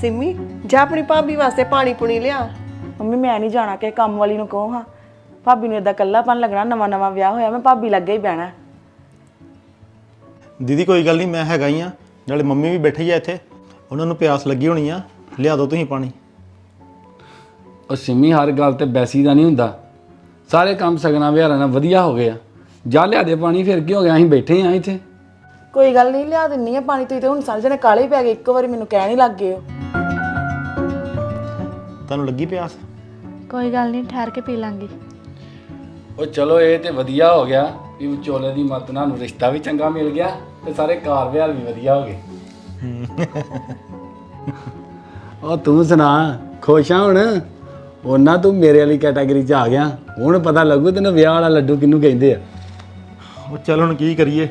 ਸਿੰਮੀ ਜਾ ਆਪਣੀ ਭਾਬੀ ਵਾਸਤੇ ਪਾਣੀ ਪੁਣੀ ਲਿਆ। ਮੰਮੀ ਮੈਂ ਨਹੀਂ ਜਾਣਾ ਕਿ ਕੰਮ ਵਾਲੀ ਨੂੰ ਕਹੋ ਹਾਂ। ਭਾਬੀ ਨੂੰ ਇਦਾਂ ਕੱਲਾਪਨ ਲੱਗਣਾ ਨਵਾਂ ਨਵਾਂ ਵਿਆਹ ਹੋਇਆ ਮੈਂ ਭਾਬੀ ਲੱਗੇ ਹੀ ਬਹਿਣਾ। ਦੀਦੀ ਕੋਈ ਗੱਲ ਨਹੀਂ ਮੈਂ ਹੈਗਾ ਹੀ ਆ ਨਾਲੇ ਮੰਮੀ ਵੀ ਬੈਠੀ ਆ ਇੱਥੇ। ਉਹਨਾਂ ਨੂੰ ਪਿਆਸ ਲੱਗੀ ਹੋਣੀ ਆ। ਲਿਆ ਦਿਓ ਤੁਸੀਂ ਪਾਣੀ। ਉਹ ਸਿੰਮੀ ਹਰ ਗੱਲ ਤੇ ਬੈਸੀ ਦਾ ਨਹੀਂ ਹੁੰਦਾ। ਸਾਰੇ ਕੰਮ ਸਗਨਾ ਵਿਹਾਰਾਂ ਨਾਲ ਵਧੀਆ ਹੋ ਗਏ ਆ। ਜਾ ਲਿਆ ਦੇ ਪਾਣੀ ਫਿਰ ਕੀ ਹੋ ਗਿਆ? ਅਸੀਂ ਬੈਠੇ ਆ ਇੱਥੇ। ਕੋਈ ਗੱਲ ਨਹੀਂ ਲਿਆ ਦਿੰਨੀ ਆ ਪਾਣੀ ਤੁਸੀਂ ਤੇ ਹੁਣ ਸਾਰੇ ਜਣੇ ਕਾਲੇ ਹੀ ਪੈ ਗਏ ਇੱਕੋ ਵਾਰੀ ਮੈਨੂੰ ਕਹਿਣ ਹੀ ਲੱਗ ਗਏ ਹੋ। ਤੁਹਾਨੂੰ ਲੱਗੀ ਪਿਆਸ? ਕੋਈ ਗੱਲ ਨਹੀਂ ਠਹਿਰ ਕੇ ਪੀ ਲਾਂਗੀ। ਉਹ ਚਲੋ ਇਹ ਤੇ ਵਧੀਆ ਹੋ ਗਿਆ ਵੀ ਵਿਚੋਲੇ ਦੀ ਮਤ ਨਾਲ ਨੂੰ ਰਿਸ਼ਤਾ ਵੀ ਚੰਗਾ ਮਿਲ ਗਿਆ ਤੇ ਸਾਰੇ ਕਾਰ ਵਿਹਾਰ ਵੀ ਵਧੀਆ ਹੋ ਗਏ। ਉਹ ਤੂੰ ਸੁਣਾ ਖੁਸ਼ ਆ ਹੁਣ? ਉਹਨਾਂ ਤੂੰ ਮੇਰੇ ਵਾਲੀ ਕੈਟਾਗਰੀ 'ਚ ਆ ਗਿਆ ਹੁਣ ਪਤਾ ਲੱਗੂ ਤੈਨੂੰ ਵਿਆਹ ਵਾਲਾ ਲੱਡੂ ਕਿਹਨੂੰ ਕਹਿੰਦੇ ਆ। ਉਹ ਚੱਲ ਹੁਣ ਕੀ ਕਰੀਏ?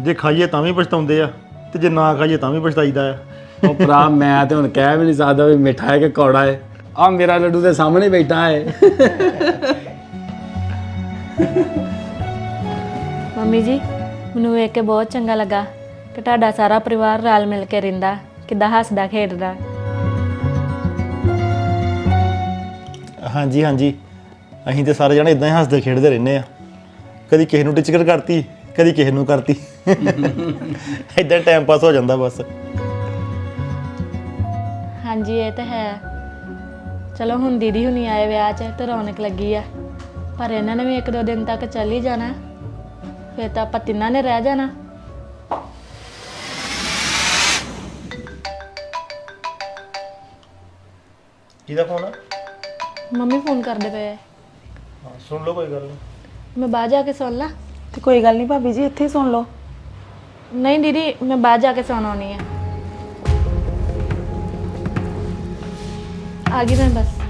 ਜੇ ਖਾਈਏ ਤਾਂ ਵੀ ਪਛਤਾਉਂਦੇ ਆ ਤੇ ਜੇ ਨਾ ਖਾਈਏ ਤਾਂ ਵੀ ਪਛਤਾਈਦਾ ਆ। ਉਹ ਭਰਾ ਮੈਂ ਤੇ ਹੁਣ ਕਹਿ ਵੀ ਨਹੀਂ ਸਕਦਾ ਵੀ ਮਿੱਠਾ ਹੈ ਕਿ ਕੌੜਾ ਹੈ। ਆ ਮੇਰਾ ਲੱਡੂ ਦੇ ਸਾਹਮਣੇ ਬੈਠਾ ਹੈ। ਮੰਮੀ ਜੀ ਮੈਨੂੰ ਵੇਖ ਕੇ ਬਹੁਤ ਚੰਗਾ ਲੱਗਾ ਕਿ ਤੁਹਾਡਾ ਸਾਰਾ ਪਰਿਵਾਰ ਰਲ ਮਿਲ ਕੇ ਰਹਿੰਦਾ ਕਿੱਦਾਂ ਹੱਸਦਾ ਖੇਡਦਾ। ਹਾਂਜੀ ਹਾਂਜੀ। ਅਸੀਂ ਤੇ ਸਾਰੇ ਜਣੇ ਇਦਾਂ ਹੀ ਹੱਸਦੇ ਖੇਡਦੇ ਰਹਿੰਦੇ ਆ। ਕਦੀ ਕਿਸੇ ਨੂੰ ਟਿਚਕਰ ਕਰਤੀ ਕਦੀ ਕਿਸੇ ਨੂੰ ਕਰਤੀ। ਇਦਾਂ ਟਾਈਮ ਪਾਸ ਹੋ ਜਾਂਦਾ ਬਸ। ਹਾਂਜੀ ਇਹ ਤਾਂ ਹੈ। ਚਲੋ ਹੁਣ ਦੀਦੀ ਹੁਣੀ ਆਏ ਵਿਆਹ 'ਚ ਤੇ ਰੌਣਕ ਲੱਗੀ ਆ। ਪਰ ਇਹਨਾਂ ਨੇ ਵੀ ਇੱਕ ਦੋ ਦਿਨ ਤੱਕ ਚੱਲ ਹੀ ਜਾਣਾ। ਫਿਰ ਤਾਂ ਆਪਾਂ ਤਿੰਨਾਂ ਨੇ ਰਹਿ ਜਾਣਾ। ਕਿਹਦਾ ਫੋਨ ਆ? ਮੰਮੀ ਫੋਨ ਕਰਦੇ ਪਏ ਆ। ਹਾਂ, ਸੁਣ ਲਓ ਕੋਈ ਗੱਲ ਨਹੀਂ ਮੈਂ ਬਾਹਰ ਜਾ ਕੇ ਸੁਣ ਲਾ। ਤੇ ਕੋਈ ਗੱਲ ਨਹੀਂ ਭਾਬੀ ਜੀ, ਇੱਥੇ ਹੀ ਸੁਣ ਲਓ। ਨਹੀਂ ਦੀਦੀ, ਮੈਂ ਬਾਹਰ ਜਾ ਕੇ ਸੁਣ ਆਉਣੀ ਆ। ਆ ਗਈ ਮੈਂ ਬਸ।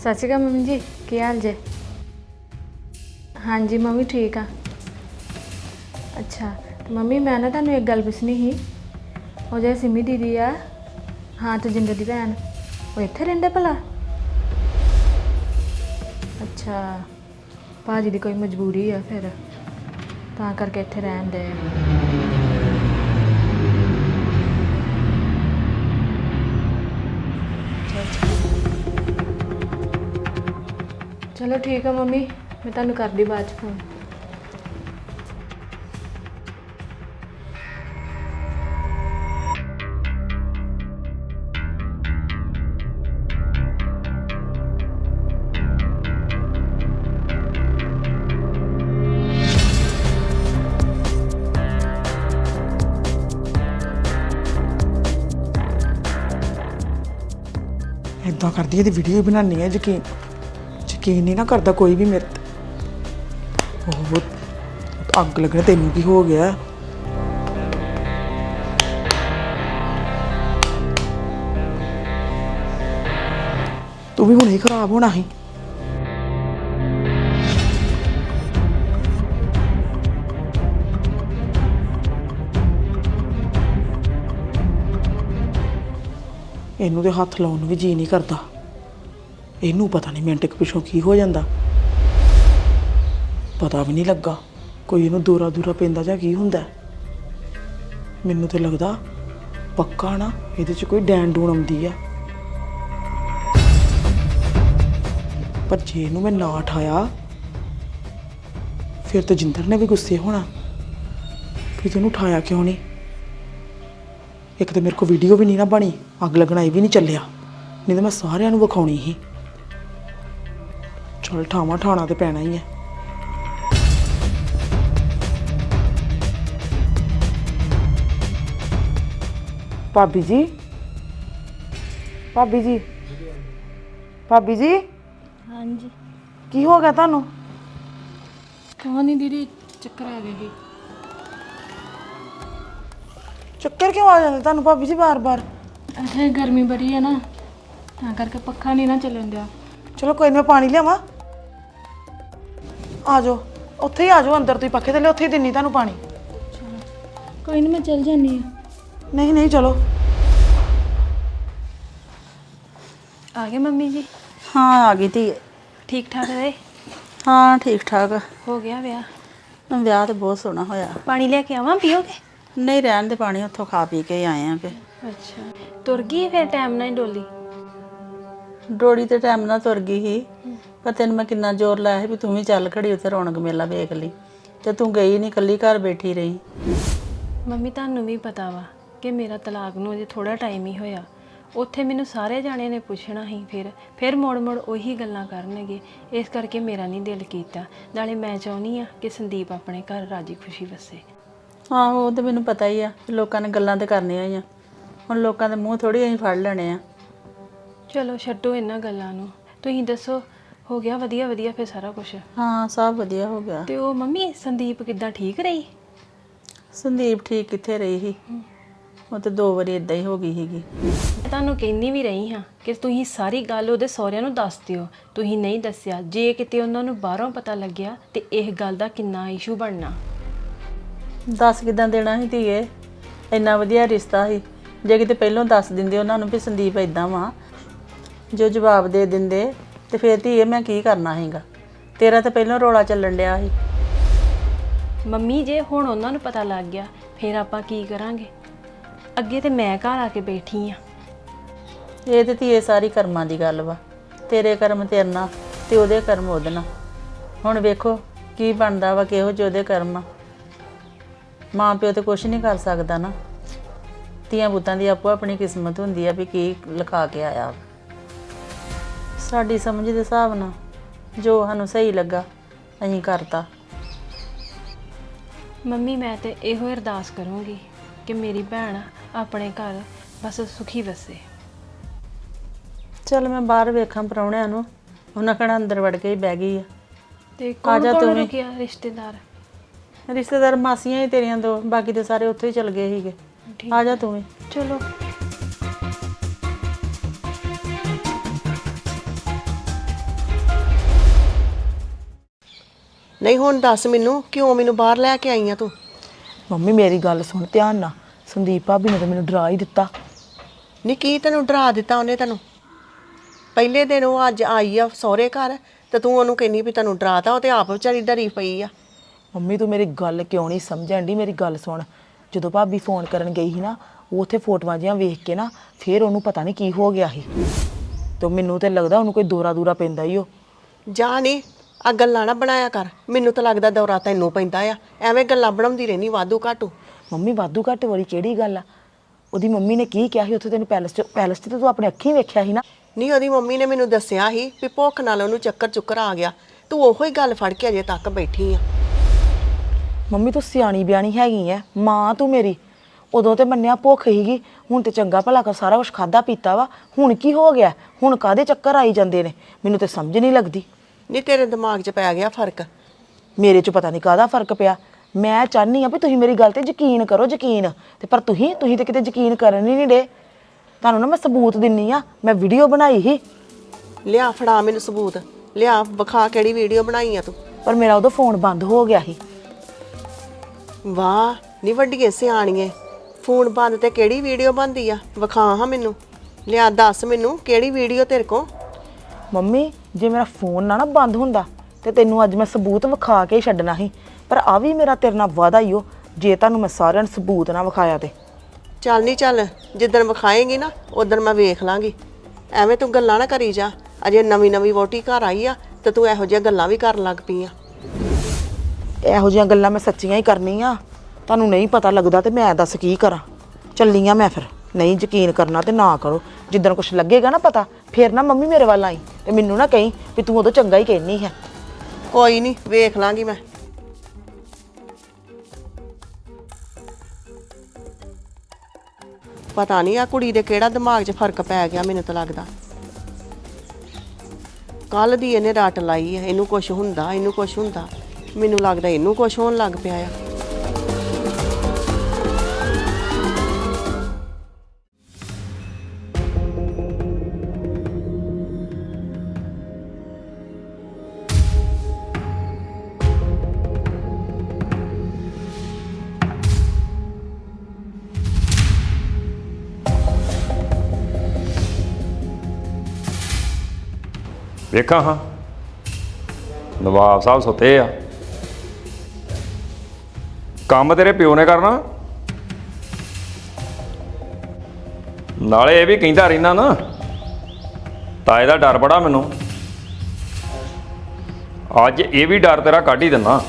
ਸਤਿ ਸ਼੍ਰੀ ਅਕਾਲ ਮੰਮੀ ਜੀ, ਕੀ ਹਾਲ ਜੇ? ਹਾਂਜੀ ਮੰਮੀ ਠੀਕ ਆ। ਅੱਛਾ, ਮੰਮੀ, ਮੈਂ ਨਾ ਤੁਹਾਨੂੰ ਇੱਕ ਗੱਲ ਪੁੱਛਣੀ ਸੀ। ਉਹ ਜੇ ਸਿਮੀ ਦੀਦੀ ਆ। ਹਾਂ, ਤਜਿੰਦਰ ਦੀ ਭੈਣ। ਉਹ ਇੱਥੇ ਰਹਿੰਦੇ ਭਲਾ? ਅੱਛਾ, ਭਾਜੀ ਦੀ ਕੋਈ ਮਜਬੂਰੀ ਆ ਫਿਰ। ਤਾਂ ਕਰਕੇ ਇੱਥੇ ਰਹਿਣ ਦੇ। ਚਲੋ ਠੀਕ ਆ ਮੰਮੀ, ਮੈਂ ਤੁਹਾਨੂੰ ਕਰਦੀ ਬਾਅਦ ਚ ਫੋਨ ਇਦਾਂ ਕਰਦੀ ਇਹਦੀ ਵੀਡੀਓ ਬਣਾਉਣੀ ਹੈ ਯਕੀਨ ਯਕੀਨ ਨਹੀਂ ਨਾ ਕਰਦਾ ਕੋਈ ਵੀ ਮੇਰੇ ਤੇ। ਉਹ ਅੱਗ ਲੱਗਣਾ ਤੈਨੂੰ ਕੀ ਹੋ ਗਿਆ? ਤੂੰ ਵੀ ਹੁਣੇ ਹੀ ਖਰਾਬ ਹੋਣਾ ਸੀ। ਇਹਨੂੰ ਤੇ ਹੱਥ ਲਾਉਣ ਨੂੰ ਵੀ ਜੀ ਨਹੀਂ ਕਰਦਾ। ਇਹਨੂੰ ਪਤਾ ਨਹੀਂ ਮਿੰਟ ਕੁ ਪਿਛੋਂ ਕੀ ਹੋ ਜਾਂਦਾ। ਪਤਾ ਵੀ ਨਹੀਂ ਲੱਗਾ ਕੋਈ ਇਹਨੂੰ ਦੂਰਾ ਦੂਰਾ ਪੈਂਦਾ ਜਾਂ ਕੀ ਹੁੰਦਾ। ਮੈਨੂੰ ਤੇ ਲੱਗਦਾ ਪੱਕਾ ਨਾ ਇਹਦੇ 'ਚ ਕੋਈ ਡੈਣ ਡੂਣ ਆਉਂਦੀ ਆ। ਪਰ ਜੇ ਇਹਨੂੰ ਮੈਂ ਨਾ ਉਠਾਇਆ ਫਿਰ ਤਾਂ ਜਿੰਦਰ ਨੇ ਵੀ ਗੁੱਸੇ ਹੋਣਾ। ਵੀ ਤੈਨੂੰ ਉਠਾਇਆ ਕਿਉਂ ਨਹੀਂ? ਇੱਕ ਤਾਂ ਮੇਰੇ ਕੋਲ ਵੀਡੀਓ ਵੀ ਨਹੀਂ ਨਾ ਬਣੀ ਅੱਗ ਲੱਗਣਾ ਇਹ ਵੀ ਨਹੀਂ ਚੱਲਿਆ। ਨਹੀਂ ਤਾਂ ਮੈਂ ਸਾਰਿਆਂ ਨੂੰ ਵਿਖਾਉਣੀ ਸੀ। ਚਲ ਠਾਵਾਂ ਠਾਣਾ ਤੇ ਪੈਣਾ ਹੀ ਹੈ ਭਾਬੀ ਜੀ? ਭਾਬੀ ਜੀ? ਭਾਬੀ ਜੀ? ਹਾਂਜੀ। ਕੀ ਹੋ ਗਿਆ ਤੁਹਾਨੂੰ? ਨਹੀਂ ਦੀਦੀ ਚੱਕਰ ਆ ਗਏ ਸੀ। ਚੱਕਰ ਕਿਉਂ ਆ ਜਾਂਦੇ? ਤੁਹਾਨੂੰ ਭਾਬੀ ਜੀ ਬਾਰ-ਬਾਰ ਇੱਥੇ ਗਰਮੀ ਬੜੀ ਹੈ ਨਾ ਤਾਂ ਕਰਕੇ ਪੱਖਾ ਨਹੀਂ ਨਾ ਚੱਲਣ ਦਿਆ। ਚਲੋ ਕੋਈ ਨੀ ਮੈਂ ਪਾਣੀ ਲਿਆਵਾਂ। ਆ ਜਾਓ। ਉੱਥੇ ਹੀ ਆ ਜਾਓ ਅੰਦਰ ਤੁਸੀਂ ਪੱਖੇ ਥੱਲੇ ਉੱਥੇ ਹੀ ਦਿੰਨੀ ਤੁਹਾਨੂੰ ਪਾਣੀ। ਕੋਈ ਨਹੀਂ ਮੈਂ ਚੱਲ ਜਾਨੀ ਆ ਨਹੀਂ ਨਹੀਂ ਚਲੋ। ਆ ਗਏ ਮੰਮੀ ਜੀ? ਹਾਂ ਆ ਗਈ ਧੀ। ਠੀਕ ਠਾਕ ਰਹੇ ਹਾਂ ਠੀਕ ਠਾਕ। ਹੋ ਗਿਆ ਵਿਆਹ? ਵਿਆਹ ਤੇ ਬਹੁਤ ਸੋਹਣਾ ਹੋਇਆ। ਪਾਣੀ ਲੈ ਕੇ ਆਵਾਂ ਪੀਓਗੇ? ਨਹੀਂ ਰਹਿਣ ਦੇ ਪਾਣੀ ਉੱਥੋਂ ਖਾ ਪੀ ਕੇ ਆਏ ਆਂ ਫੇ ਅੱਛਾ। ਤੁਰ ਗਈ ਫਿਰ ਟਾਈਮ ਨਾਲ ਹੀ ਡੋਲੀ? ਡੋੜੀ ਤੇ ਟਾਈਮ ਨਾਲ ਤੁਰ ਗਈ ਸੀ। ਪਰ ਤੈਨੂੰ ਮੈਂ ਕਿੰਨਾ ਜ਼ੋਰ ਲਾਇਆ ਸੀ ਵੀ ਤੂੰ ਵੀ ਚੱਲ ਖੜੀ ਉੱਥੇ ਰੌਣਕ ਮੇਲਾ ਵੇਖ ਲਈ। ਤੇ ਤੂੰ ਗਈ ਨਹੀਂ ਕੱਲੀ ਘਰ ਬੈਠੀ ਰਹੀ। ਮੰਮੀ ਤੁਹਾਨੂੰ ਵੀ ਪਤਾ ਵਾ ਕਿ ਮੇਰਾ ਤਲਾਕ ਨੂੰ ਅਜੇ ਥੋੜਾ ਟਾਈਮ ਹੀ ਹੋਇਆ। ਉੱਥੇ ਮੈਨੂੰ ਸਾਰੇ ਜਾਣੇ ਨੇ ਪੁੱਛਣਾ ਸੀ ਫਿਰ। ਫਿਰ ਮੋੜ ਮੋੜ ਉਹੀ ਗੱਲਾਂ ਕਰਨਗੇ। ਇਸ ਕਰਕੇ ਮੇਰਾ ਨਹੀਂ ਦਿਲ ਕੀਤਾ। ਨਾਲੇ ਮੈਂ ਚਾਹੁੰਦੀ ਆ ਕਿ ਸੰਦੀਪ ਆਪਣੇ ਘਰ ਰਾਜੀ ਖੁਸ਼ੀ ਵਸੇ। ਆਹੋ ਉਹ ਤੇ ਮੈਨੂੰ ਪਤਾ ਹੀ ਆ ਲੋਕਾਂ ਨੇ ਗੱਲਾਂ ਤੇ ਕਰਨੀਆਂ ਹੀ ਆ। ਹੁਣ ਲੋਕਾਂ ਦੇ ਮੂੰਹ ਥੋੜੀ ਅਸੀਂ ਫੜ ਲੈਣੇ ਆ। ਚਲੋ ਛੱਡੋ ਇਹਨਾਂ ਗੱਲਾਂ ਨੂੰ। ਤੁਸੀਂ ਦੱਸੋ ਹੋ ਗਿਆ ਵਧੀਆ ਵਧੀਆ ਫਿਰ ਸਾਰਾ ਕੁਝ ਹਾਂ ਸਭ ਵਧੀਆ ਹੋ ਗਿਆ। ਤੇ ਉਹ ਮੰਮੀ ਸੰਦੀਪ ਕਿੱਦਾਂ ਠੀਕ ਰਹੀ? ਸੰਦੀਪ ਠੀਕ ਕਿੱਥੇ ਰਹੀ ਸੀ? ਉਹ ਤੇ ਦੋ ਵਾਰੀ ਇਦਾਂ ਹੀ ਹੋ ਗਈ ਸੀਗੀ। ਮੈਂ ਤੁਹਾਨੂੰ ਕਹਿੰਦੀ ਵੀ ਰਹੀ ਹਾਂ ਕਿ ਤੁਸੀਂ ਸਾਰੀ ਗੱਲ ਉਹਦੇ ਸਹੁਰਿਆਂ ਨੂੰ ਦੱਸ ਦਿਓ। ਤੁਸੀਂ ਨਹੀਂ ਦੱਸਿਆ। ਜੇ ਕਿਤੇ ਉਹਨਾਂ ਨੂੰ ਬਾਹਰੋਂ ਪਤਾ ਲੱਗਿਆ ਤੇ ਇਹ ਗੱਲ ਦਾ ਕਿੰਨਾ ਇਸ਼ੂ ਬਣਨਾ। ਦੱਸ ਕਿਦਾਂ ਦੇਣਾ ਸੀ ਧੀਏ? ਇੰਨਾ ਵਧੀਆ ਰਿਸ਼ਤਾ ਸੀ। ਜੇ ਕਿਤੇ ਪਹਿਲਾਂ ਦੱਸ ਦਿੰਦੇ ਉਹਨਾਂ ਨੂੰ ਵੀ ਸੰਦੀਪ ਇਦਾਂ ਵਾ। ਜੋ ਜਵਾਬ ਦੇ ਦਿੰਦੇ ਤੇ ਫਿਰ ਧੀਏ ਮੈਂ ਕੀ ਕਰਨਾ ਹੈਗਾ ਤੇਰਾ ਤਾਂ ਪਹਿਲਾਂ ਰੋਲਾ ਚੱਲਣ ਡਿਆ ਸੀ। ਮੰਮੀ ਜੇ ਹੁਣ ਉਹਨਾਂ ਨੂੰ ਪਤਾ ਲੱਗ ਗਿਆ ਫਿਰ ਆਪਾਂ ਕੀ ਕਰਾਂਗੇ? ਅੱਗੇ ਤੇ ਮੈਂ ਘਰ ਆ ਕੇ ਬੈਠੀ ਆ। ਇਹ ਤੇ ਧੀਏ ਸਾਰੀ ਕਰਮਾਂ ਦੀ ਗੱਲ ਵਾ। ਤੇਰੇ ਕਰਮ ਤੇਰੇ ਨਾਲ ਤੇ ਉਹਦੇ ਕਰਮ ਉਹਦੇ ਨਾਲ। ਹੁਣ ਵੇਖੋ ਕੀ ਬਣਦਾ ਵਾ ਕਿਹੋ ਜਿਹੇ ਉਹਦੇ ਕਰਮ ਆ। ਮਾਂ ਪਿਓ ਤੇ ਕੁਝ ਨਹੀਂ ਕਰ ਸਕਦਾ ਨਾ। ਧੀਆਂ ਪੁੱਤਾਂ ਦੀ ਆਪੋ ਆਪਣੀ ਕਿਸਮਤ ਹੁੰਦੀ ਆ ਵੀ ਕੀ ਲਿਖਾ ਕੇ ਆਇਆ ਸਾਡੀ ਸਮਝ ਦੇ ਹਿਸਾਬ ਨਾਲ ਜੋ ਸਾਨੂੰ ਸਹੀ ਲੱਗਾ ਅਸੀਂ ਕਰਤਾ। ਮੰਮੀ ਮੈਂ ਤੇ ਇਹੋ ਅਰਦਾਸ ਕਰੂੰਗੀ ਕਿ ਮੇਰੀ ਭੈਣ ਆਪਣੇ ਘਰ ਬਸ ਸੁਖੀ ਵਸੇ। ਚਲ ਮੈਂ ਬਾਹਰ ਵੇਖਾਂ ਪਰੌਣਿਆਂ ਨੂੰ। ਉਹਨਾਂ ਕਹਣਾ ਅੰਦਰ ਵੜ ਕੇ ਹੀ ਬਹਿ ਗਈ ਆ। ਤੇ ਕੌਣ ਕੌਣ। ਰੁਕਿਆ ਰਿਸ਼ਤੇਦਾਰ? ਰਿਸ਼ਤੇਦਾਰ ਮਾਸੀਆਂ ਹੀ ਤੇਰੀਆਂ ਦੋ ਬਾਕੀ ਤੇ ਸਾਰੇ ਉੱਥੇ ਹੀ ਚਲ ਗਏ ਸੀਗੇ। ਆ ਜਾ ਤੂੰ ਵੀ। ਚਲੋ। ਨਹੀਂ ਹੁਣ ਦੱਸ ਮੈਨੂੰ ਕਿਉਂ ਮੈਨੂੰ ਬਾਹਰ ਲੈ ਕੇ ਆਈ ਆ ਤੂੰ? ਮੰਮੀ ਮੇਰੀ ਗੱਲ ਸੁਣ ਧਿਆਨ ਨਾਲ। ਸੰਦੀਪ ਭਾਬੀ ਨੇ ਤਾਂ ਮੈਨੂੰ ਡਰਾ ਹੀ ਦਿੱਤਾ। ਨੀ ਕੀ ਤੈਨੂੰ ਡਰਾ ਦਿੱਤਾ ਉਹਨੇ ਤੈਨੂੰ? ਪਹਿਲੇ ਦਿਨ ਉਹ ਅੱਜ ਆਈ ਆ ਸਹੁਰੇ ਘਰ ਤੇ ਤੂੰ ਉਹਨੂੰ ਕਹਿੰਨੀ ਵੀ ਤੈਨੂੰ ਡਰਾਤਾ ਉਹ ਤੇ ਆਪ ਵਿਚਾਰੀ ਡਰੀ ਪਈ ਆ। ਮੰਮੀ ਤੂੰ ਮੇਰੀ ਗੱਲ ਕਿਉਂ ਨਹੀਂ ਸਮਝਣ ਦੀ ਮੇਰੀ ਗੱਲ ਸੁਣ। ਜਦੋਂ ਭਾਬੀ ਫੋਨ ਕਰਨ ਗਈ ਸੀ ਨਾ ਉਹ ਉੱਥੇ ਫੋਟੋਆਂ ਜਿਹੀਆਂ ਵੇਖ ਕੇ ਨਾ ਫਿਰ ਉਹਨੂੰ ਪਤਾ ਨਹੀਂ ਕੀ ਹੋ ਗਿਆ ਸੀ। ਤੇ ਮੈਨੂੰ ਤੇ ਲੱਗਦਾ ਉਹਨੂੰ ਕੋਈ ਦੌਰਾ ਦੂਰਾ ਪੈਂਦਾ ਹੀ ਉਹ ਜਾ ਨੀ ਆ ਗੱਲਾਂ ਨਾ ਬਣਾਇਆ ਕਰ। ਮੈਨੂੰ ਤਾਂ ਲੱਗਦਾ ਦੌਰਾ ਤੈਨੂੰ ਪੈਂਦਾ ਆ। ਐਵੇਂ ਗੱਲਾਂ ਬਣਾਉਂਦੀ ਰਹਿਨੀ ਵਾਧੂ ਘਾਟੂ ਮੰਮੀ ਵਾਧੂ ਘੱਟ ਵਾਲੀ ਕਿਹੜੀ ਗੱਲ ਆ? ਉਹਦੀ ਮੰਮੀ ਨੇ ਕੀ ਕਿਹਾ ਸੀ? ਉੱਥੇ ਤੈਨੂੰ ਪੈਲਸ ਚ ਪੈਲਸ ਚ ਤੇ ਤੂੰ ਆਪਣੇ ਅੱਖੀਂ ਵੇਖਿਆ ਸੀ ਨਾ। ਨਹੀਂ ਉਹਦੀ ਮੰਮੀ ਨੇ ਮੈਨੂੰ ਦੱਸਿਆ ਸੀ ਵੀ ਭੁੱਖ ਨਾਲ ਉਹਨੂੰ ਚੱਕਰ ਚੁੱਕਰ ਆ ਗਿਆ। ਤੂੰ ਉਹੋ ਹੀ ਗੱਲ ਫੜ ਕੇ ਅਜੇ ਤੱਕ ਬੈਠੀ ਆ। ਮੰਮੀ ਤੂੰ ਸਿਆਣੀ ਬਿਆਣੀ ਹੈਗੀ ਐ ਮਾਂ ਤੂੰ ਮੇਰੀ। ਉਦੋਂ ਤੇ ਮੰਨਿਆ ਭੁੱਖ ਹੀਗੀ ਹੁਣ ਤੇ ਚੰਗਾ ਭਲਾ ਕਰ ਸਾਰਾ ਕੁਝ ਖਾਦਾ ਪੀਤਾ ਵਾ। ਹੁਣ ਕੀ ਹੋ ਗਿਆ? ਹੁਣ ਕਾਦੇ ਚੱਕਰ ਆਈ ਜਾਂਦੇ ਨੇ? ਮੈਨੂੰ ਤੇ ਸਮਝ ਨਹੀਂ ਲੱਗਦੀ। ਨਹੀਂ ਤੇਰੇ ਦਿਮਾਗ 'ਚ ਪੈ ਗਿਆ ਫ਼ਰਕ। ਮੇਰੇ 'ਚ ਪਤਾ ਨਹੀਂ ਕਾਦਾ ਫ਼ਰਕ ਪਿਆ। ਮੈਂ ਚਾਹਨੀ ਆ ਵੀ ਤੁਸੀਂ ਮੇਰੀ ਗੱਲ ਤੇ ਯਕੀਨ ਕਰੋ ਯਕੀਨ। ਤੇ ਪਰ ਤੁਸੀਂ ਤੁਸੀਂ ਤੇ ਕਿਤੇ ਯਕੀਨ ਕਰਨ ਹੀ ਨਹੀਂ ਡੇ ਤੁਹਾਨੂੰ ਨਾ ਮੈਂ ਸਬੂਤ ਦਿੰਨੀ ਆ ਮੈਂ ਵੀਡੀਓ ਬਣਾਈ ਸੀ। ਲਿਆ ਫੜਾ ਮੈਨੂੰ ਸਬੂਤ। ਲਿਆ ਵਿਖਾ ਕਿਹੜੀ ਵੀਡੀਓ ਬਣਾਈ ਆ ਤੂੰ। ਪਰ ਮੇਰਾ ਉਦੋਂ ਫੋਨ ਬੰਦ ਹੋ ਗਿਆ ਸੀ। ਵਾਹ ਨੀ ਵੱਡੀਏ ਸਿਆਣੀਏ। ਫੋਨ ਬੰਦ ਤੇ ਕਿਹੜੀ ਵੀਡੀਓ ਬੰਦੀ ਆ? ਵਿਖਾ ਹਾਂ ਮੈਨੂੰ। ਲਿਆ ਦੱਸ ਮੈਨੂੰ ਕਿਹੜੀ ਵੀਡੀਓ ਤੇਰੇ ਕੋ ਮੰਮੀ ਜੇ ਮੇਰਾ ਫੋਨ ਨਾ ਨਾ ਬੰਦ ਹੁੰਦਾ ਤੇ ਤੈਨੂੰ ਅੱਜ ਮੈਂ ਸਬੂਤ ਵਿਖਾ ਕੇ ਹੀ ਛੱਡਣਾ ਸੀ। ਪਰ ਆ ਵੀ ਮੇਰਾ ਤੇਰੇ ਨਾਲ ਵਾਦਾ ਹੀ ਉਹ ਜੇ ਤੁਹਾਨੂੰ ਮੈਂ ਸਾਰਿਆਂ ਨੂੰ ਸਬੂਤ ਨਾ ਵਿਖਾਇਆ ਤੇ। ਚੱਲ ਨਹੀਂ ਚੱਲ ਜਿੱਦਣ ਵਿਖਾਏਂਗੀ ਨਾ ਉਦੋਂ ਮੈਂ ਵੇਖ ਲਾਂਗੀ। ਐਵੇਂ ਤੂੰ ਗੱਲਾਂ ਨਾ ਕਰੀ ਜਾ। ਅਜੇ ਨਵੀਂ ਨਵੀਂ ਵੋਟੀ ਘਰ ਆਈ ਆ ਤੇ ਤੂੰ ਇਹੋ ਜਿਹੀਆਂ ਗੱਲਾਂ ਵੀ ਕਰਨ ਲੱਗ ਪਈ ਆ। ਇਹੋ ਜਿਹੀਆਂ ਗੱਲਾਂ ਮੈਂ ਸੱਚੀਆਂ ਹੀ ਕਰਨੀਆਂ। ਤੁਹਾਨੂੰ ਨਹੀਂ ਪਤਾ ਲੱਗਦਾ ਤੇ ਮੈਂ ਦੱਸ ਕੀ ਕਰਾਂ। ਚੱਲੀ ਆ ਮੈਂ ਫਿਰ। ਨਹੀਂ ਯਕੀਨ ਕਰਨਾ ਤੇ ਨਾ ਕਰੋ। ਜਿੱਦਣ ਕੁਝ ਲੱਗੇਗਾ ਨਾ ਪਤਾ, ਫਿਰ ਨਾ ਮੰਮੀ ਮੇਰੇ ਵੱਲ ਆਈ ਤੇ ਮੈਨੂੰ ਨਾ ਕਹੀਂ ਵੀ ਤੂੰ ਉਦੋਂ ਚੰਗਾ ਹੀ ਕਹਿਨੀ ਹੈ। ਕੋਈ ਨਹੀਂ ਵੇਖ ਲਾਂਗੀ ਮੈਂ। ਪਤਾ ਨਹੀਂ ਆ ਕੁੜੀ ਦੇ ਕਿਹੜਾ ਦਿਮਾਗ 'ਚ ਫ਼ਰਕ ਪੈ ਗਿਆ ਮੈਨੂੰ ਤਾਂ ਲੱਗਦਾ। ਕੱਲ ਦੀ ਇਹਨੇ ਰੱਟ ਲਾਈ ਹੈ, ਇਹਨੂੰ ਕੁਝ ਹੁੰਦਾ, ਇਹਨੂੰ ਕੁਝ ਹੁੰਦਾ। ਮੈਨੂੰ ਲੱਗਦਾ ਇਹਨੂੰ ਕੁਝ ਹੋਣ ਲੱਗ ਪਿਆ ਆ। ਵੇਖਾਂ ਹਾਂ। ਨਵਾਬ ਸਾਹਿਬ ਸੁੱਤੇ ਆ। ਕੰਮ ਤੇਰੇ ਪਿਓ ਨੇ ਕਰਨਾ। ਨਾਲੇ ਇਹ ਵੀ ਕਹਿੰਦਾ ਰਹਿਣਾ ਨਾ। ਤਾਏ ਦਾ ਡਰ ਬੜਾ ਮੈਨੂੰ। ਅੱਜ ਇਹ ਵੀ ਡਰ ਤੇਰਾ ਕੱਢ ਹੀ ਦਿੰਦਾ।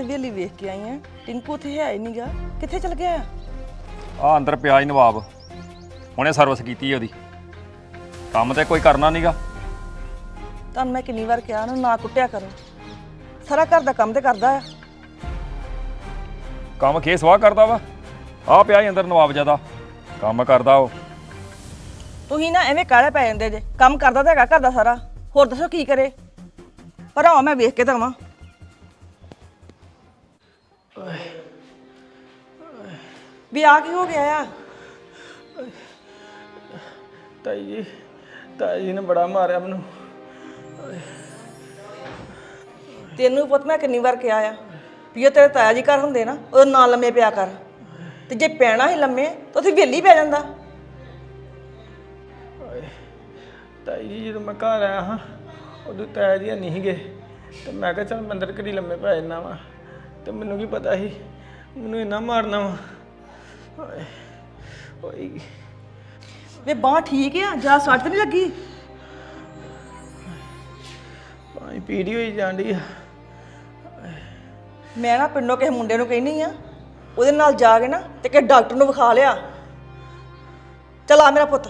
ਤੇ ਵੇਲੀ ਵੇਖ ਕੇ ਆਈ ਆ। ਟਿੰਕੂ ਉੱਥੇ ਹੈ ਹੀ ਨਹੀਂਗਾ ਕਿੱਥੇ ਚਲ ਗਿਆ? ਆ ਅੰਦਰ ਪਿਆ ਹੀ ਨਵਾਬ। ਉਹਨੇ ਸਰਵਿਸ ਕੀਤੀ ਉਹਦੀ। ਕੰਮ ਤੇ ਕੋਈ ਕਰਨਾ ਨਹੀਂਗਾ ਤੁਹਾਨੂੰ ਮੈਂ ਕਿੰਨੀ ਵਾਰ ਕਿਹਾ ਉਹਨੂੰ ਨਾ ਕੁੱਟਿਆ ਕਰੋ। ਸਾਰਾ ਘਰ ਦਾ ਕੰਮ ਤੇ ਕਰਦਾ ਆ। ਕੰਮ ਖੇ ਸਵਾਹ ਕਰਦਾ ਵਾ। ਆ ਪਿਆ ਹੀ ਅੰਦਰ ਨਵਾਬ ਜ਼ਿਆਦਾ। ਕੰਮ ਕਰਦਾ ਉਹ। ਤੁਸੀਂ ਨਾ ਐਵੇਂ ਕਾਲੇ ਪੈ ਜਾਂਦੇ ਜੇ। ਕੰਮ ਕਰਦਾ ਤਾਂ ਹੈਗਾ ਘਰ ਦਾ ਸਾਰਾ। ਹੋਰ ਦੱਸੋ ਕੀ ਕਰੇ? ਪਰ ਆ ਮੈਂ ਵੇਖ ਕੇ ਦਵਾਂ ਵੀ ਆ ਕੀ ਹੋ ਗਿਆ ਆ? ਤਾਈ ਜੀ ਤਾਈ ਜੀ ਨੇ ਬੜਾ ਮਾਰਿਆ ਮੈਨੂੰ। ਤੈਨੂੰ ਪੁੱਤ ਮੈਂ ਕਿੰਨੀ ਵਾਰ ਕਿਹਾ ਆ ਵੀ ਉਹ ਤੇਰੇ ਤਾਇਆ ਜੀ ਘਰ ਹੁੰਦੇ ਨਾ ਉਹ ਨਾਲ ਲੰਮੇ ਪਿਆ ਕਰ। ਤੇ ਜੇ ਪੈਣਾ ਹੀ ਲੰਮੇ ਤਾਂ ਉੱਥੇ ਵੇਲੀ ਪੈ ਜਾਂਦਾ। ਤਾਈ ਜੀ ਜਦੋਂ ਮੈਂ ਘਰ ਆਇਆ ਹਾਂ ਉਦੋਂ ਤਾਇਆ ਜੀ ਨਹੀਂ ਸੀਗੇ। ਤੇ ਮੈਂ ਕਿਹਾ ਚੱਲ ਮੰਦਰ ਘੜੀ ਲੰਮੇ ਪੈ ਜਾਣਾ ਵਾ। ਤੇ ਮੈਨੂੰ ਕੀ ਪਤਾ ਸੀ? ਮੈਨੂੰ ਇੰਨਾ ਮਾਰਨਾ ਵਾ। ਓਏ ਓਏ। ਵੇ ਬਾਹ ਠੀਕ ਆ? ਜਾਂ ਸੱਟ ਨਹੀਂ ਲੱਗੀ? ਪਾਣੀ ਪੀੜੀ ਹੋਈ ਜਾਂਦੀ ਆ। ਮੈਂ ਨਾ ਪਿੰਡੋਂ ਕਿਸੇ ਮੁੰਡੇ ਨੂੰ ਕਹਿਨੀ ਆ ਉਹਦੇ ਨਾਲ ਜਾ ਕੇ ਨਾ ਤੇ ਕਿ ਡਾਕਟਰ ਨੂੰ ਵਿਖਾ ਲਿਆ। ਚਲ ਆ ਮੇਰਾ ਪੁੱਤ।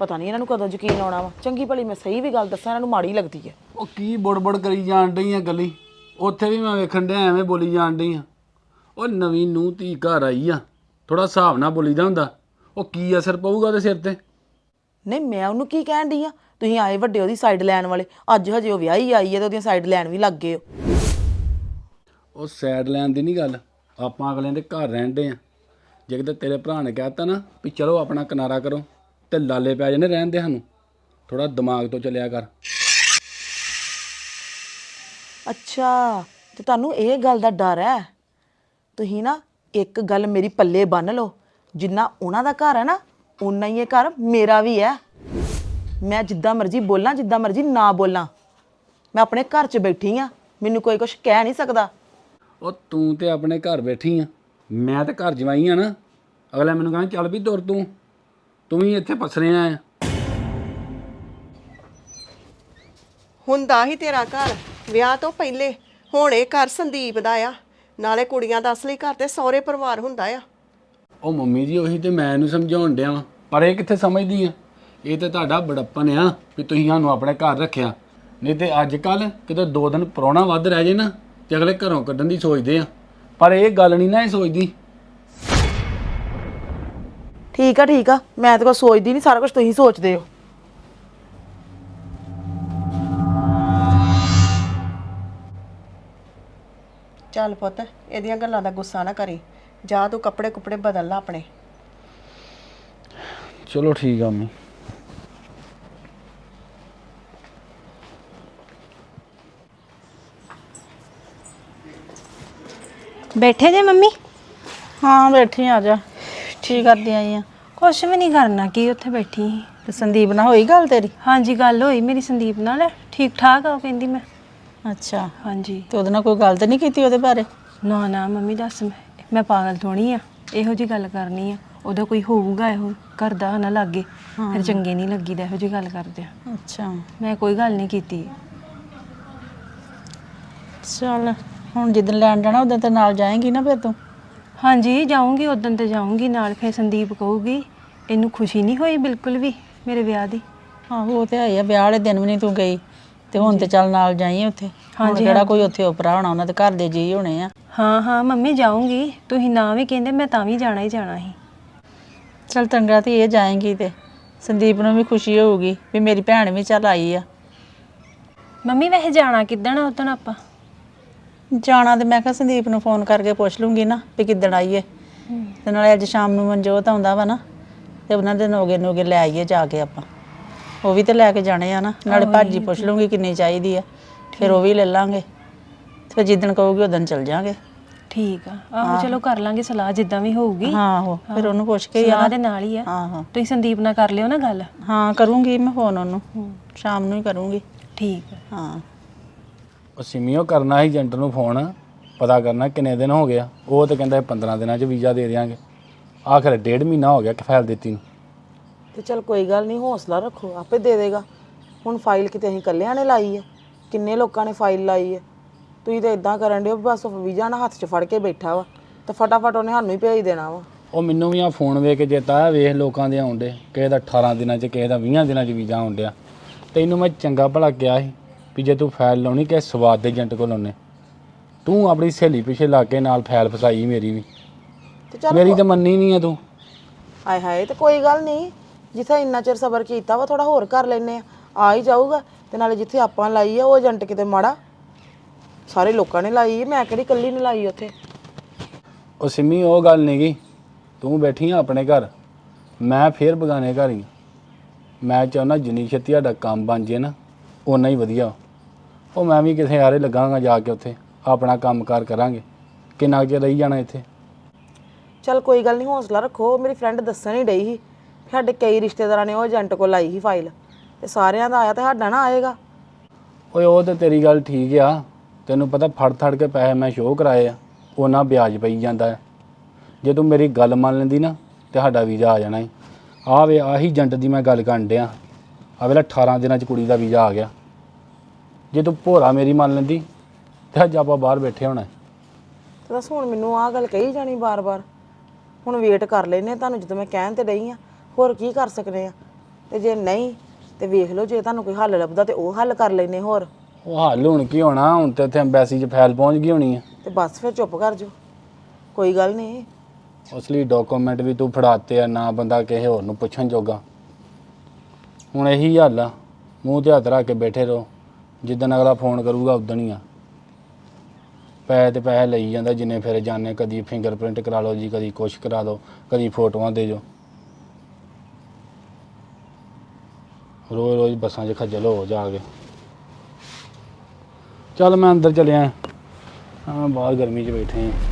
ਪਤਾ ਨਹੀਂ ਇਹਨਾਂ ਨੂੰ ਕਦੋਂ ਯਕੀਨ ਆਉਣਾ ਵਾ। ਚੰਗੀ ਭਲੀ ਮੈਂ ਸਹੀ ਵੀ ਗੱਲ ਦੱਸਾਂ ਇਹਨਾਂ ਨੂੰ ਮਾੜੀ ਲੱਗਦੀ ਹੈ। ਉਹ ਕੀ ਬੜਬੜ ਕਰੀ ਜਾਣ ਡਈ ਆ ਗਲੀ? ਉੱਥੇ ਵੀ ਮੈਂ ਵੇਖਣ ਡਿਆ ਐਵੇਂ ਬੋਲੀ ਜਾਣ ਡਈ ਆ। ਉਹ ਨਵੀਂ ਨੂੰ ਧੀ ਘਰ ਆਈ ਆ। ਥੋੜਾ ਹਿਸਾਬ ਨਾਲ ਬੋਲੀਦਾ ਹੁੰਦਾ। ਉਹ ਕੀ ਅਸਰ ਪਊਗਾ ਉਹਦੇ ਸਿਰ ਤੇ? ਨਹੀਂ ਮੈਂ ਉਹਨੂੰ ਕੀ ਕਹਿਣ ਡਈ ਆ? ਤੁਸੀਂ ਆਏ ਵੱਡੇ ਉਹਦੀ ਸਾਈਡ ਲੈਣ ਵਾਲੇ। ਅੱਜ ਹਜੇ ਉਹ ਵਿਆਹੀ ਆਈ ਹੈ ਤੇ ਉਹਦੀਆਂ ਸਾਈਡ ਲੈਣ ਵੀ ਲੱਗ ਗਏ ਹੋ ਉਹ ਸਾਈਡ ਲੈਣ ਦੀ ਨਹੀਂ ਗੱਲ। ਆਪਾਂ ਅਗਲਿਆਂ ਦੇ ਘਰ ਰਹਿੰਦੇ ਆ। ਜੇ ਕਿਤੇ ਤੇਰੇ ਭਰਾ ਨੇ ਕਹਿਤਾ ਨਾ ਵੀ ਚਲੋ ਆਪਣਾ ਕਿਨਾਰਾ ਕਰੋ। ਤੇ ਲਾਲੇ ਪੈ ਜਾਣੇ ਰਹਿਣ ਦੇ ਸਾਨੂੰ। ਥੋੜਾ ਦਿਮਾਗ ਤੋਂ ਚੱਲਿਆ ਕਰ। ਅੱਛਾ ਤੇ ਤੁਹਾਨੂੰ ਇਹ ਗੱਲ ਦਾ ਡਰ ਹੈ? ਤੁਸੀਂ ਨਾ ਇੱਕ ਗੱਲ ਮੇਰੀ ਪੱਲੇ ਬੰਨ ਲਓ। ਜਿੰਨਾ ਉਹਨਾਂ ਦਾ ਘਰ ਹੈ ਨਾ ਉਨਾ ਹੀ ਇਹ ਘਰ ਮੇਰਾ ਵੀ ਹੈ। ਮੈਂ ਜਿੱਦਾਂ ਮਰਜ਼ੀ ਬੋਲਾਂ ਜਿੱਦਾਂ ਮਰਜ਼ੀ ਨਾ ਬੋਲਾਂ। ਮੈਂ ਆਪਣੇ ਘਰ 'ਚ ਬੈਠੀ ਆ ਮੈਨੂੰ ਕੋਈ ਕੁਝ ਕਹਿ ਨਹੀਂ ਸਕਦਾ। ਉਹ ਤੂੰ ਤੇ ਆਪਣੇ ਘਰ ਬੈਠੀ ਆ। ਮੈਂ ਤੇ ਘਰ ਜਵਾਈ ਆ ਨਾ। ਅਗਲਾ ਮੈਨੂੰ ਕਹਿੰਦਾ ਚੱਲ ਵੀ ਤੁਰ ਤੂੰ। ਤੂੰ ਵੀ ਇੱਥੇ ਪਸਰਿਆ ਆ। ਹੁੰਦਾ ਹੀ ਤੇਰਾ ਘਰ। ਵਿਆਹ ਤੋਂ ਪਹਿਲੇ ਹੁਣ ਇਹ ਘਰ ਸੰਦੀਪ ਦਾ ਆ। ਨਾਲੇ ਕੁੜੀਆਂ ਦਾ ਅਸਲੀ ਘਰ ਤੇ ਸਹੁਰੇ ਪਰਿਵਾਰ ਹੁੰਦਾ ਆ। ਉਹ ਮੰਮੀ ਜੀ ਉਹੀ ਤੇ ਮੈਂ ਇਹਨੂੰ ਸਮਝਾਉਣ ਡਿਆ ਵਾਂ। ਪਰ ਇਹ ਕਿੱਥੇ ਸਮਝਦੀ ਆ? ਇਹ ਤੇ ਤੁਹਾਡਾ ਬੜੱਪਨ ਆ ਵੀ ਤੁਸੀਂ ਸਾਨੂੰ ਆਪਣੇ ਘਰ ਰੱਖਿਆ। ਨਹੀਂ ਤੇ ਅੱਜ ਕੱਲ ਕਿਤੇ ਦੋ ਦਿਨ ਪ੍ਰਾਹੁਣਾ ਵੱਧ ਰਹਿ ਜੇ ਨਾ ਤੇ ਅਗਲੇ ਘਰੋਂ ਕੱਢਣ ਦੀ ਸੋਚਦੇ ਆ। ਪਰ ਇਹ ਗੱਲ ਨਹੀਂ ਨਾ ਇਹ ਸੋਚਦੀ। ਠੀਕ ਆ ਠੀਕ ਆ। ਮੈਂ ਤਾਂ ਕੋਈ ਸੋਚਦੀ ਨਹੀਂ ਸਾਰਾ ਕੁਝ ਤੁਸੀਂ ਸੋਚਦੇ ਹੋ। ਚੱਲ ਪੁੱਤ ਇਹਦੀਆਂ ਗੱਲਾਂ ਦਾ ਗੁੱਸਾ ਨਾ ਕਰੀ। ਜਾ ਤੂੰ ਕੱਪੜੇ ਕੁਪੜੇ ਬਦਲ ਲਾ ਆਪਣੇ। ਚਲੋ ਠੀਕ ਆ ਮੰਮੀ। ਬੈਠੇ ਜੇ ਮੰਮੀ? ਹਾਂ ਬੈਠੀ ਆ ਜਾ। ਕੀ ਕਰਦੀ ਆਈ ਆ। ਕੁਛ ਵੀ ਨਹੀਂ ਕਰਨਾ ਕੀ ਉੱਥੇ ਬੈਠੀ ਸੀ? ਤੇ ਸੰਦੀਪ ਨਾਲ ਹੋਈ ਗੱਲ ਤੇਰੀ? ਹਾਂਜੀ ਗੱਲ ਹੋਈ ਮੇਰੀ ਸੰਦੀਪ ਨਾਲ। ਠੀਕ ਠਾਕ ਆ ਉਹ ਕਹਿੰਦੀ ਮੈਂ। ਅੱਛਾ। ਹਾਂਜੀ। ਤੇ ਉਹਦੇ ਨਾਲ ਕੋਈ ਗੱਲ ਤੇ ਨਹੀਂ ਕੀਤੀ ਉਹਦੇ ਬਾਰੇ? ਨਾ ਨਾ ਮੰਮੀ ਦੱਸ ਮੈਂ। ਮੈਂ ਪਾਗਲ ਥੋੜੀ ਆ। ਇਹੋ ਜੀ ਗੱਲ ਕਰਨੀ ਆ। ਉਹਦਾ ਕੋਈ ਹੋਊਗਾ ਇਹੋ ਘਰ ਦਾ ਨਾ ਲੱਗੇ। ਫਿਰ ਚੰਗੇ ਨਹੀਂ ਲੱਗੀਦਾ ਇਹੋ ਜੀ ਗੱਲ ਕਰਦੇ ਆ। ਅੱਛਾ। ਮੈਂ ਕੋਈ ਗੱਲ ਨਹੀਂ ਕੀਤੀ। ਚੱਲ ਹੁਣ ਜਿੱਦਣ ਲੈਣ ਜਾਣਾ ਉਦੋਂ ਤੇ ਨਾਲ ਜਾਏਂਗੀ ਨਾ ਫਿਰ ਤੂੰ। ਹਾਂਜੀ ਜਾਊਂਗੀ ਉਦੋਂ ਤੇ ਜਾਊਂਗੀ ਨਾਲ ਫਿਰ ਸੰਦੀਪ ਕਹੂਗੀ ਇਹਨੂੰ ਖੁਸ਼ੀ ਨਹੀਂ ਹੋਈ ਬਿਲਕੁਲ ਵੀ ਮੇਰੇ ਵਿਆਹ ਦੀ? ਆਹੋ ਉਹ ਤੇ ਆਈ ਆ ਵਿਆਹ ਵਾਲੇ ਦਿਨ ਵੀ ਨਹੀਂ ਤੂੰ ਗਈ ਤੇ ਹੁਣ ਤੇ ਚੱਲ ਨਾਲ ਜਾਈ ਉੱਥੇ। ਹੁਣ ਹਾਂਜੀ, ਕਿਹੜਾ ਕੋਈ ਉੱਥੇ ਉਪਰਾ ਹੋਣਾ ਉਹਨਾਂ ਦੇ ਘਰ ਦੇ ਜੀ ਹੋਣੇ ਆ। ਹਾਂ ਹਾਂ ਮੰਮੀ ਜਾਊਂਗੀ ਤੁਸੀਂ ਨਾ ਵੀ ਕਹਿੰਦੇ ਮੈਂ ਤਾਂ ਵੀ ਜਾਣਾ ਹੀ ਜਾਣਾ ਸੀ। ਚੱਲ ਚੰਗਾ ਤੇ ਇਹ ਜਾਏਂਗੀ ਤੇ ਸੰਦੀਪ ਨੂੰ ਵੀ ਖੁਸ਼ੀ ਹੋਊਗੀ ਵੀ ਮੇਰੀ ਭੈਣ ਵੀ ਚੱਲ ਆਈ ਆ। ਮੰਮੀ ਵੈਸੇ ਜਾਣਾ ਕਿੱਦਣ ਆ ਉਦੋਂ ਆਪਾਂ? ਜਾਣਾ ਤੇ ਮੈਂ ਕਿਹਾ ਸੰਦੀਪ ਨੂੰ ਫੋਨ ਕਰਕੇ ਪੁੱਛ ਲੂੰਗੀ ਨਾ ਵੀ ਕਿੱਦਣ ਆਈਏ। ਤੇ ਨਾਲੇ ਅੱਜ ਸ਼ਾਮ ਨੂੰ ਮਨਜੋਤ ਆਉਂਦਾ ਵਾ ਨਾ ਤੇ ਉਹਨਾਂ ਦੇ ਨੋਗੇ ਨੋਗੇ ਲੈ ਆਈਏ ਜਾ ਕੇ ਆਪਾਂ। ਉਹ ਵੀ ਤੇ ਲੈ ਕੇ ਜਾਣੇ ਆ ਨਾ ਨਾਲੇ ਭਾਜੀ ਪੁੱਛ ਲੂੰਗੀ ਕਿੰਨੀ ਚਾਹੀਦੀ ਆ ਫਿਰ ਉਹ ਵੀ ਲੈ ਲਾਂਗੇ। ਫਿਰ ਜਿੱਦਣ ਕਹੂਗੀ ਉਦੋਂ ਚੱਲ ਜਾਾਂਗੇ। ਠੀਕ ਆ। ਆਹੋ ਚਲੋ ਕਰ ਲਾਂਗੇ ਸਲਾਹ ਜਿੱਦਾਂ ਵੀ ਹੋਊਗੀ। ਹਾਂ ਆਹੋ ਫਿਰ ਉਹਨੂੰ ਪੁੱਛ ਕੇ ਹੀ ਆ। ਸਲਾਹ ਨਾ ਦੇ ਨਾਲ ਹੀ ਆ। ਆਹੋ ਤੁਸੀਂ ਸੰਦੀਪ ਨਾਲ ਕਰ ਲਿਓ ਨਾ ਗੱਲ। ਹਾਂ ਕਰੂੰਗੀ ਮੈਂ ਫੋਨ ਉਹਨੂੰ। ਸ਼ਾਮ ਨੂੰ ਹੀ ਕਰੂੰਗੀ। ਠੀਕ ਆ। ਹਾਂ। ਉਹ ਸਿਮੀਓ ਕਰਨਾ ਸੀ ਏਜੰਟ ਨੂੰ ਫੋਨ ਪਤਾ ਕਰਨਾ ਕਿੰਨੇ ਦਿਨ ਹੋ ਗਿਆ। ਉਹ ਤਾਂ ਕਹਿੰਦਾ 15 ਦਿਨਾਂ 'ਚ ਵੀਜ਼ਾ ਦੇ ਦਿਆਂਗੇ। ਆਖਰ ਡੇਢ ਮਹੀਨਾ ਹੋ ਗਿਆ ਕਿ ਫਾਈਲ ਦਿੱਤੀ ਨੂੰ। ਤੇ ਚਲ ਕੋਈ ਗੱਲ ਨਹੀਂ ਹੌਸਲਾ ਰੱਖੋ ਆਪੇ ਦੇ ਦੇਗਾ। ਹੁਣ ਫਾਈਲ ਕਿਤੇ ਅਸੀਂ ਇਕੱਲਿਆਂ ਨੇ ਲਾਈ ਹੈ ਕਿੰਨੇ ਲੋਕਾਂ ਨੇ ਫਾਈਲ ਲਾਈ ਹੈ ਤੁਸੀਂ ਤਾਂ ਇਦਾਂ ਕਰਨ ਦਿਓ ਬਸ ਵੀਜ਼ਾ ਨਾ ਹੱਥ 'ਚ ਫੜ ਕੇ ਬੈਠਾ ਵਾ ਤੇ ਫਟਾਫਟ ਉਹਨੇ ਸਾਨੂੰ ਹੀ ਭੇਜ ਦੇਣਾ ਵਾ। ਉਹ ਮੈਨੂੰ ਵੀ ਆ ਫੋਨ ਵੇਖ ਕੇ ਚੇਤਾ ਵੇਖ ਲੋਕਾਂ ਦੇ ਆਉਂਦੇ ਕਿਸੇ ਦਾ 18 ਦਿਨਾਂ 'ਚ ਕਿਸੇ ਦਾ 20 ਦਿਨਾਂ 'ਚ ਵੀਜ਼ਾ ਆਉਂਦਿਆ ਤੈਨੂੰ ਮੈਂ ਚੰਗਾ ਭਲਾ ਕਿਹਾ ਸੀ ਵੀ ਜੇ ਤੂੰ ਫਾਈਲ ਲਾਉਣੀ ਕਿਸੇ ਸਵਾਦ ਦੇ ਏਜੰਟ ਕੋਲ ਲਾਉਣੇ ਤੂੰ ਆਪਣੀ ਸਹੇਲੀ ਪਿੱਛੇ ਲੱਗ ਕੇ ਨਾਲ ਫਾਈਲ ਫਸਾਈ ਮੇਰੀ ਵੀ। ਤੇ ਚਲ ਮੇਰੀ ਤਾਂ ਮੰਨੀ ਨਹੀਂ ਆ ਤੂੰ। ਆਏ ਹਾਏ ਤੇ ਕੋਈ ਗੱਲ ਨਹੀਂ। ਜਿੱਥੇ ਇੰਨਾ ਚਿਰ ਸਬਰ ਕੀਤਾ ਵਾ ਥੋੜਾ ਹੋਰ ਕਰ ਲੈਨੇ ਆ। ਆ ਹੀ ਜਾਊਗਾ ਤੇ ਨਾਲੇ ਜਿੱਥੇ ਆਪਾਂ ਲਾਈ ਆ ਉਹ ਏਜੰਟ ਕਿਤੇ ਮਾੜਾ। ਸਾਰੇ ਲੋਕਾਂ ਨੇ ਲਾਈ ਹੈ ਮੈਂ ਕਿਹੜੀ ਇਕੱਲੀ ਨੇ ਲਾਈ ਉੱਥੇ? ਉਹ ਸਿੰਮੀ ਉਹ ਗੱਲ ਨਹੀਂ ਗਈ ਤੂੰ ਬੈਠੀ ਆ ਆਪਣੇ ਘਰ। ਮੈਂ ਫੇਰ ਬਗਾਨੇ ਘਰ ਹੀ ਆਂ। ਮੈਂ ਚਾਹੁੰਦਾ ਜਿੰਨੀ ਛੇਤੀ ਸਾਡਾ ਕੰਮ ਬਣ ਜੇ ਨਾ। ਓਨਾ ਹੀ ਵਧੀਆ। ਉਹ ਮੈਂ ਵੀ ਕਿਸੇ ਆਰੇ ਲੱਗਾਂਗਾ ਜਾ ਕੇ ਉੱਥੇ। ਆਪਣਾ ਕੰਮਕਾਰ ਕਰਾਂਗੇ। ਕਿੰਨਾ ਕੁ ਚਿਰ ਰਹੀ ਜਾਣਾ ਇੱਥੇ? ਚਲ ਕੋਈ ਗੱਲ ਨਹੀਂ ਹੌਸਲਾ ਰੱਖੋ। ਮੇਰੀ ਫਰੈਂਡ ਦੱਸਣ ਹੀ ਡਈ ਸੀ। ਸਾਡੇ ਕਈ ਰਿਸ਼ਤੇਦਾਰਾਂ ਨੇ ਉਹ ਏਜੰਟ ਕੋਲ ਲਾਈ ਸੀ ਫਾਈਲ ਤੇ ਸਾਰਿਆਂ ਦਾ ਆਇਆ ਤੇ ਸਾਡਾ ਨਾ ਆਏਗਾ। ਓਏ ਉਹ ਤੇ ਤੇਰੀ ਗੱਲ ਠੀਕ ਆ। ਤੈਨੂੰ ਪਤਾ ਫੜ ਥੜ ਕੇ ਪੈਸੇ ਮੈਂ ਸ਼ੋਅ ਕਰਾਏ ਆ। ਉਹਨਾਂ ਵਿਆਜ ਪਈ ਜਾਂਦਾ ਹੈ। ਜੇ ਤੂੰ ਮੇਰੀ ਗੱਲ ਮੰਨ ਲੈਂਦੀ ਨਾ ਤੇ ਸਾਡਾ ਵੀਜ਼ਾ ਆ ਜਾਣਾ ਸੀ ਆ ਵੇ ਆਹੀ ਏਜੰਟ ਦੀ ਮੈਂ ਗੱਲ ਕਰਨ ਡਿਆ। ਆ ਵੇਲਾ 18 ਦਿਨਾਂ ਚ ਕੁੜੀ ਦਾ ਵੀਜ਼ਾ ਆ ਗਿਆ। ਜੇ ਤੂੰ ਭੋਰਾ ਮੇਰੀ ਮੰਨ ਲੈਂਦੀ ਤੇ ਅੱਜ ਆਪਾਂ ਬਾਹਰ ਬੈਠੇ ਹੋਣਾ। ਤੇ ਦੱਸ ਹੁਣ ਮੈਨੂੰ ਆਹ ਗੱਲ ਕਹੀ ਜਾਣੀ ਬਾਰ-ਬਾਰ। ਹੁਣ ਵੇਟ ਕਰ ਲੈਨੇ ਤੁਹਾਨੂੰ ਜਦੋਂ ਮੈਂ ਕਹਿਣ ਤੇ ਡਈ ਆ ਹੋਰ ਕੀ ਕਰ ਸਕਨੇ ਆ? ਤੇ ਜੇ ਨਹੀਂ ਤੇ ਵੇਖ ਲਓ ਜੇ ਤੁਹਾਨੂੰ ਕੋਈ ਹੱਲ ਲੱਭਦਾ ਤੇ ਉਹ ਹੱਲ ਕਰ ਲੈਨੇ ਹੋਰ। ਉਹ ਹੱਲ ਹੁਣ ਕੀ ਹੋਣਾ ਹੁਣ ਤੇ ਇੱਥੇ ਐਮਬੈਸੀ 'ਚ ਫਾਈਲ ਪਹੁੰਚ ਗਈ ਹੋਣੀ ਆ। ਤੇ ਬਸ ਫਿਰ ਚੁੱਪ ਕਰ ਜਾਓ ਕੋਈ ਗੱਲ ਨਹੀਂ। ਅਸਲੀ ਡਾਕੂਮੈਂਟ ਵੀ ਤੂੰ ਫੜਾਤੇ ਆ ਨਾ ਬੰਦਾ ਕਿਸੇ ਹੋਰ ਨੂੰ ਪੁੱਛਣ ਜੋਗਾ। ਹੁਣ ਇਹੀ ਹੱਲ ਆ ਮੂੰਹ ਤੇ ਹੱਥ ਰੱਖ ਕੇ ਬੈਠੇ ਰਹੋ। ਜਿੱਦਣ ਅਗਲਾ ਫੋਨ ਕਰੂਗਾ, ਉਦਣ ਹੀ ਆ। ਪੈਸੇ ਤੇ ਪੈਸੇ ਲਈ ਜਾਂਦਾ, ਜਿੰਨੇ ਫਿਰ ਜਾਣੇ, ਕਦੀ ਫਿੰਗਰਪ੍ਰਿੰਟ ਕਰਾ ਲਓ ਜੀ, ਕਦੀ ਕੁਛ ਕਰਾ ਦਿਓ ਕਦੀ ਫੋਟੋਆਂ ਦੇ ਜੋ। ਰੋਜ਼ ਰੋਜ਼ ਬੱਸਾਂ 'ਚ ਖੱਜਲ ਹੋ ਜਾ ਕੇ। ਚੱਲ ਮੈਂ ਅੰਦਰ ਚਲਿਆ। ਹਾਂ, ਬਾਹਰ ਗਰਮੀ 'ਚ ਬੈਠੇ ਆ।